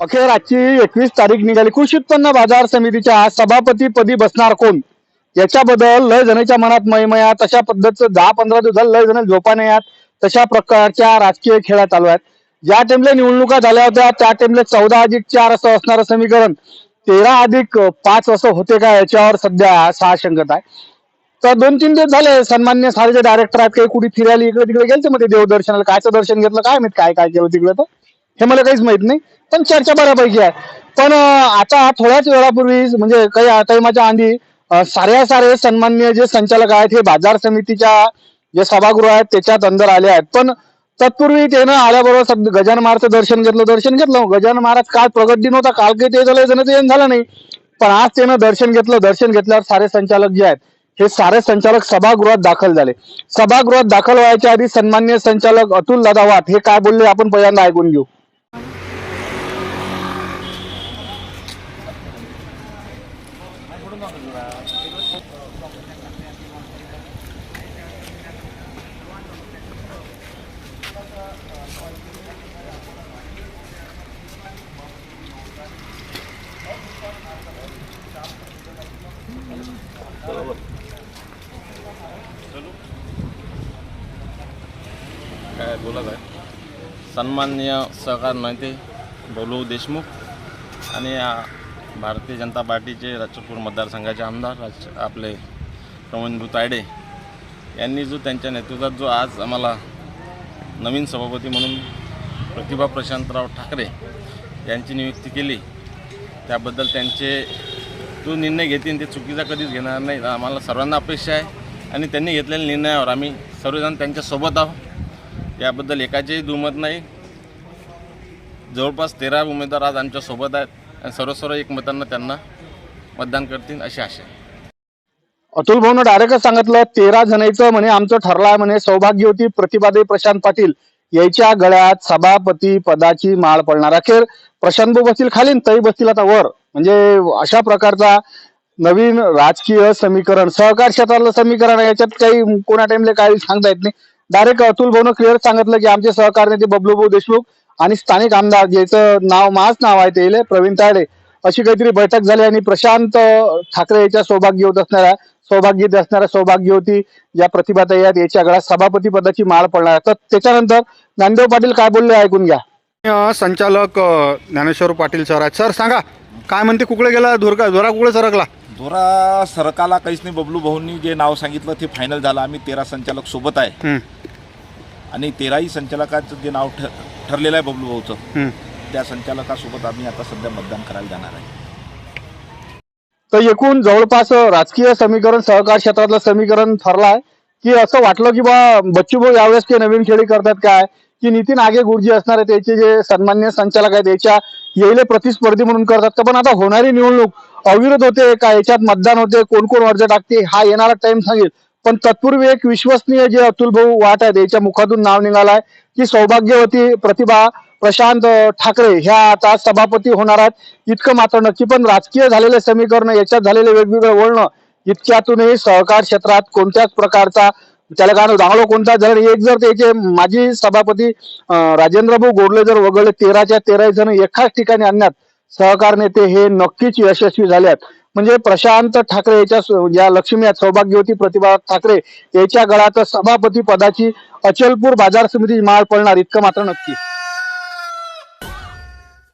अखेर आजची एकवीस तारीख निघाली. कृषी उत्पन्न बाजार समितीच्या सभापती पदी बसणार कोण? याच्याबद्दल लय जणांच्या मनात मयमया तशा पद्धतीचं दहा पंधरा दिवस झालं लय जण झोपाने यात तशा प्रकारच्या राजकीय खेळा चालू आहेत. ज्या टाइमला निवडणुका झाल्या होत्या त्या टाइमला चौदा अधिक चार असं असणारं समीकरण. तेरा अधिक पाच असं होते का याच्यावर सध्या साशंकता आहे. तर दोन तीन दिवस झाले सन्मान्य सारेचे डायरेक्टर आहेत काही कुठे फिरायला इकडे तिकडे गेलते मध्ये देवदर्शनाला. कायचं दर्शन घेतलं? काय माहीत काय काय केलं तिकडे तर? हे मला काहीच माहीत नाही. पण चर्चा बऱ्यापैकी आहे. पण आता थोड्याच वेळापूर्वी म्हणजे काही टाइमाच्या आधी साऱ्या सारे सन्मान्य जे संचालक आहेत हे बाजार समितीच्या जे सभागृह आहेत त्याच्यात अंदर आले आहेत. पण तत्पूर्वी त्यानं आल्याबरोबर गजान गजानन महाराजचं दर्शन घेतलं दर्शन घेतलं. गजानन महाराज काल प्रगट दिन होता काल काही ते झालं जण ते झालं नाही. पण आज त्यानं दर्शन घेतलं. दर्शन घेतल्यावर सारे संचालक जे आहेत हे सारे संचालक सभागृहात दाखल झाले. सभागृहात दाखल व्हायच्या आधी सन्मान्य संचालक अतुल लदावात हे काय बोलले आपण पहिल्यांदा ऐकून घेऊ. काय बोलत आहे. सन्माननीय सहकार नेते बोलू देशमुख आणि भारतीय जनता पार्टीचे राजपूर मतदारसंघाचे आमदार राज आपले प्रवीण तायडे यांनी जो त्यांच्या नेतृत्वात जो आज आम्हाला नवीन सभापती म्हणून प्रतिभा प्रशांतराव ठाकरे यांची नियुक्ती केली त्याबद्दल त्यांचे जो निर्णय घेतील ते चुकीचा कधीच घेणार नाही. आम्हाला सर्वांना अपेक्षा आहे आणि त्यांनी घेतलेल्या निर्णयावर आम्ही सर्वजण त्यांच्यासोबत आहोत. याबद्दल एकाचेही दुमत नाही. जवळपास तेरा उमेदवार आज आमच्यासोबत आहेत आणि सर्व सर्व एकमतांना त्यांना मतदान करतील अशी आशा आहे. अतुल भाऊन डायरेक्टच सांगितलं तेरा जणांचं म्हणे आमचं ठरलं आहे म्हणे सौभाग्यवती प्रतिभादे प्रशांत पाटील याच्या गळ्यात सभापती पदाची माळ पडणार. अखेर प्रशांत भाऊ बसतील खाली तई बसतील आता वर. म्हणजे अशा प्रकारचा नवीन राजकीय समीकरण सहकार क्षेत्रातलं समीकरण याच्यात काही कोणा टाइमला काही सांगता येत नाही. डायरेक्ट अतुल भाऊन क्लिअर सांगितलं की आमचे सहकार नेते बबलू भाऊ देशमुख आणि स्थानिक आमदार ज्याचं नाव माझ नाव आहे ते प्रवीण ताडे अशी काहीतरी बैठक झाली आणि प्रशांत ठाकरे याच्या सौभाग्यवत असणाऱ्या सौभाग्यवती असणाऱ्या सौभाग्यवती या प्रतिभाताई आहेत याच्या गळ्यात सभापती पदाची माळ पडणार. तर त्याच्यानंतर ज्ञानदेव पाटील काय बोलले ऐकून घ्या. संचालक ज्ञानेश्वर पाटील सर आहेत. सर सांगा काय म्हणते कुकडे गेला धुरका धुरा कुकडे सरकला? धोरा सरकाला काहीच नाही बबलू भाऊंनी जे नाव सांगितलं ते फायनल झालं. आम्ही तेरा संचालक सोबत आहे. हं, आणि तेराही संचालकाचं जे नाव ठरलेलं आहे बबलू भाऊचं. त्या संचालकासोबत आम्ही आता सध्या मतदान करायला जाणार आहे. तर एकूण जवळपास राजकीय समीकरण सहकार क्षेत्रातलं समीकरण ठरलं आहे की असं वाटलं की बा बच्चू भाऊ यावेळेस ते नवीन खेळी करतात काय? की नितीन आगे गुरुजी असणारे त्याचे जे सन्मान्य संचालक आहेत याच्या येईले प्रतिस्पर्धी म्हणून करतात का? पण आता होणारी निवडणूक अविरोध होते का याच्यात मतदान होते कोण कोण अर्ज टाकते हा येणारा टाइम सांगेल. पण तत्पूर्वी एक विश्वसनीय जे अतुल भाऊ वाट आहेत याच्या मुखातून नाव निघालाय की सौभाग्यवती प्रतिभा प्रशांत ठाकरे ह्या आता सभापती होणार आहेत. इतकं मात्र नक्की पण राजकीय झालेले समीकरण याच्यात झालेले वेगवेगळे वळणं इतक्यातूनही सहकार क्षेत्रात कोणत्याच प्रकारचा त्याला काय चांगलं कोणता? जर एक जर त्याचे माजी सभापती राजेंद्रभाऊ गोडले जर वगळले तेराच्या तेरा जण एकाच ठिकाणी आणण्यात सहकार नेते हे नक्कीच यशस्वी झाले आहेत म्हणजे प्रशांत ठाकरे याच्या या लक्ष्मी सौभाग्यवती प्रतिभा ठाकरे याच्या गळात सभापती पदाची अचलपूर बाजार समिती माळ पडणार इतकं मात्र नक्की.